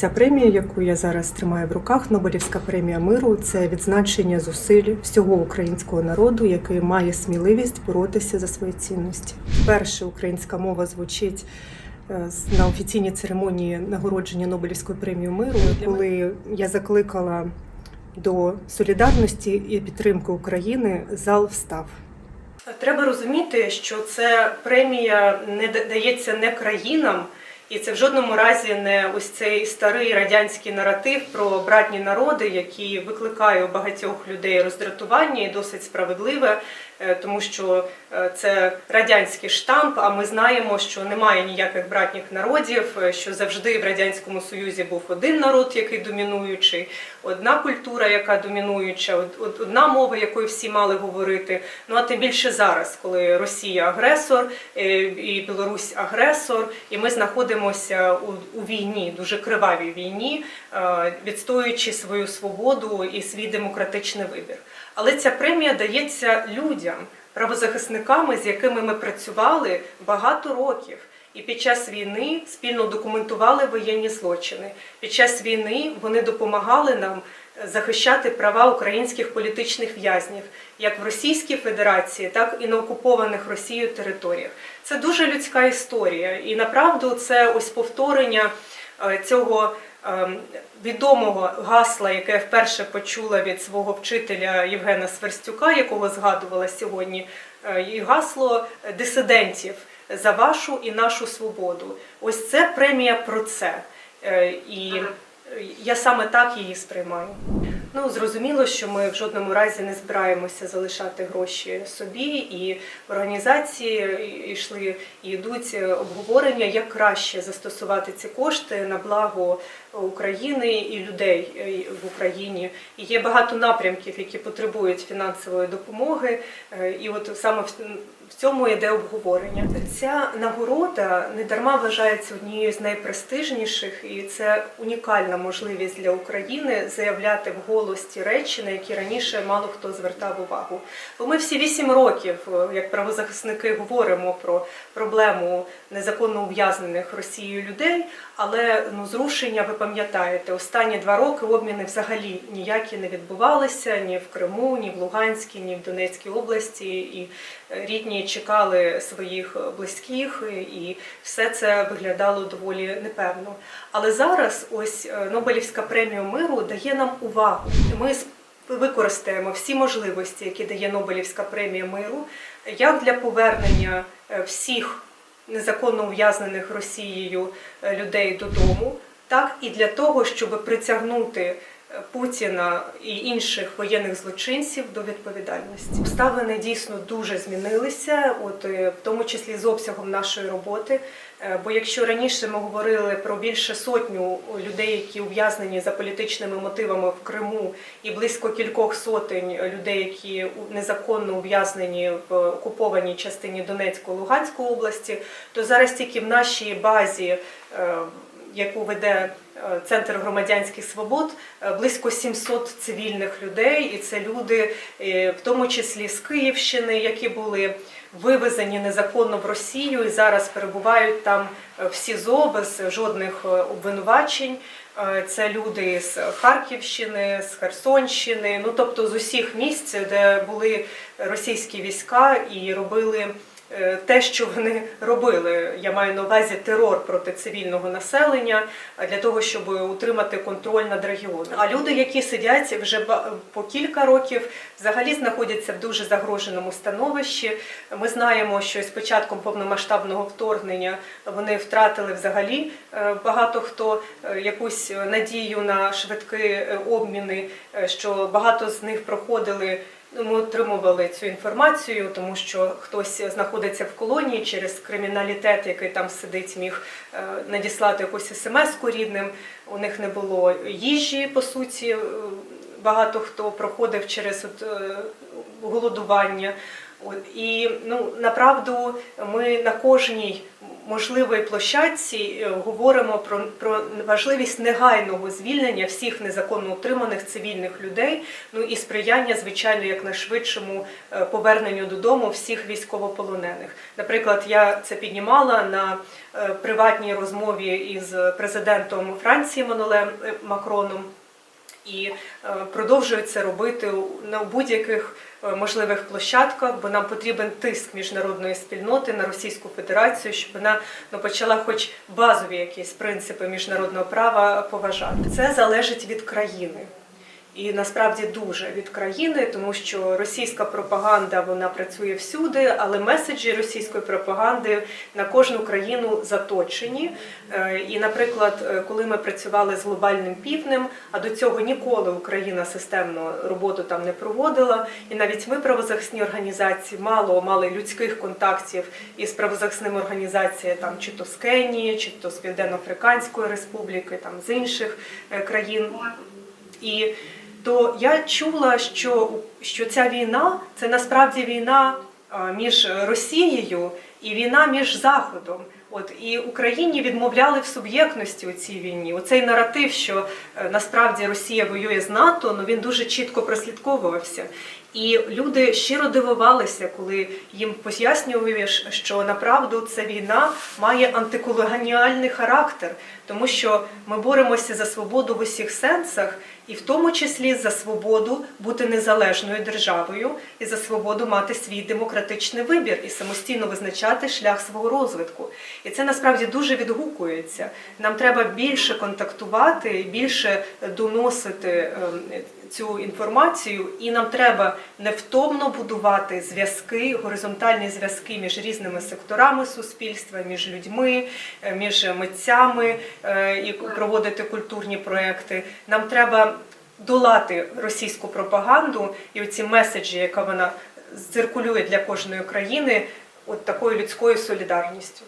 ця премія, яку я зараз тримаю в руках, Нобелівська премія миру, це відзначення зусиль всього українського народу, який має сміливість боротися за свої цінності. Вперше українська мова звучить е, на офіційній церемонії нагородження Нобелівської премії миру, коли я закликала до солідарності і підтримки України, зал встав. Треба розуміти, що це премія не дається не країнам, і це в жодному разі не ось цей старий радянський наратив про братні народи, який викликає у багатьох людей роздратування і досить справедливе, тому що е, це радянський штамп. А ми знаємо, що немає ніяких братніх народів, е, що завжди в радянському союзі був один народ, який домінуючий, одна культура, яка домінуюча, од- од- одна мова, якою всі мали говорити. Ну а тим більше зараз, коли Росія агресор е, і Білорусь агресор, і ми знаходимося у, війні, дуже кривавій війні, е, відстоюючи свою свободу і свій демократичний вибір. Але ця премія дається людям, правозахисниками, з якими ми працювали багато років. І під час війни спільно документували воєнні злочини. Під час війни вони допомагали нам захищати права українських політичних в'язнів, як в Російській Федерації, так і на окупованих Росією територіях. Це дуже людська історія, і направду це ось повторення е, цього відомого гасла, яке я вперше почула від свого вчителя Євгена Сверстюка, якого згадувала сьогодні, е, і гасло дисидентів за вашу і нашу свободу. Ось це премія про це. Е, І я саме так її сприймаю. Ну, зрозуміло, що ми в жодному разі не збираємося залишати гроші собі, і в організації йшли і йдуть обговорення, як краще застосувати ці кошти на благо України і людей е, в Україні. І є багато напрямків, які потребують фінансової допомоги. Е, І от саме в в цьому йде обговорення. Ця нагорода не дарма вважається однією з найпрестижніших, і це унікальна можливість для України заявляти вголос ті речі, на які раніше мало хто звертав увагу. Бо ми всі вісім років, е, як правозахисники, говоримо про проблему незаконно ув'язнених Росією людей, але ну зрушення, ви пам'ятаєте, останні два роки обміни взагалі ніякі не відбувалися ні в Криму, ні в Луганській, ні в Донецькій області. І рідні чекали своїх близьких, і все це виглядало доволі непевно. Але зараз ось е, Нобелівська премія миру дає нам увагу. Ми використаємо всі можливості, які дає Нобелівська премія миру, як для повернення е, всіх незаконно ув'язнених Росією е, людей додому, так і для того, щоб притягнути Путіна і інших воєнних злочинців до відповідальності. Обставини дійсно дуже змінилися, от е, в тому числі з обсягом нашої роботи. Е, Бо якщо раніше ми говорили про більше сотню людей, які ув'язнені за політичними мотивами в Криму, і близько кількох сотень людей, які незаконно ув'язнені в окупованій частині Донецької Луганської області, то зараз тільки в нашій базі, е, яку веде Центр громадянських свобод, е, близько 700 цивільних людей, і це люди, е, в тому числі з Київщини, які були вивезені незаконно в Росію і зараз перебувають там е, в СІЗО без жодних е, обвинувачень. Е, Це люди з Харківщини, з Херсонщини, ну тобто з усіх місць, де були російські війська і робили е, те, що вони робили. Я маю на увазі терор проти цивільного населення е, для того, щоб утримати контроль над регіоном. А люди, які сидять вже по кілька років, взагалі знаходяться в дуже загроженому становищі. Ми знаємо, що з початком повномасштабного вторгнення вони втратили взагалі е, багато хто е, якусь надію на швидкі е, обміни, е, що багато з них проходили. Ну, Ми отримували цю інформацію, тому що хтось знаходиться в колонії через криміналітет, який там сидить, міг е, надіслати якусь смс-ку рідним. У них не було їжі, по суті. е, Багато хто проходив через от, е, голодування. І ну направду ми на кожній можливій площадці е, говоримо про, про важливість негайного звільнення всіх незаконно утриманих цивільних людей, ну і сприяння, звичайно, якнайшвидшому е, поверненню додому всіх військовополонених. Наприклад, я це піднімала на е, приватній розмові із президентом Франції Манолем Макроном і е, продовжують це робити на будь-яких е, можливих площадках, бо нам потрібен тиск міжнародної спільноти на Російську Федерацію, щоб вона ну, почала хоч базові якісь принципи міжнародного права поважати. Це залежить від країни. І насправді дуже від країни, тому що російська пропаганда вона працює всюди, але меседжі російської пропаганди на кожну країну заточені. Е, І, наприклад, е, коли ми працювали з глобальним півднем, а до цього ніколи Україна системно роботу там не проводила, і навіть ми, правозахисні організації, мало мали людських контактів із правозахисними організаціями там чи то з Кенії, чи то з Південно-Африканської Республіки, там з інших е, країн. І то я чула, що, що ця війна це насправді війна між Росією і війна між Заходом. От і Україні відмовляли в суб'єктності у цій війні. Оцей наратив, що е, насправді Росія воює з НАТО, ну він дуже чітко прослідковувався. І люди щиро дивувалися, коли їм пояснювали, що направду ця війна має антиколоніальний характер, тому що ми боремося за свободу в усіх сенсах, і в тому числі за свободу бути незалежною державою і за свободу мати свій демократичний вибір і самостійно визначати шлях свого розвитку. І це насправді дуже відгукується. Нам треба більше контактувати, більше доносити ем, цю інформацію, і нам треба невтомно будувати зв'язки, горизонтальні зв'язки між різними секторами суспільства, між людьми, е, між митцями е, і проводити культурні проекти. Нам треба долати російську пропаганду і оці меседжі, яка вона циркулює для кожної країни, от такою людською солідарністю.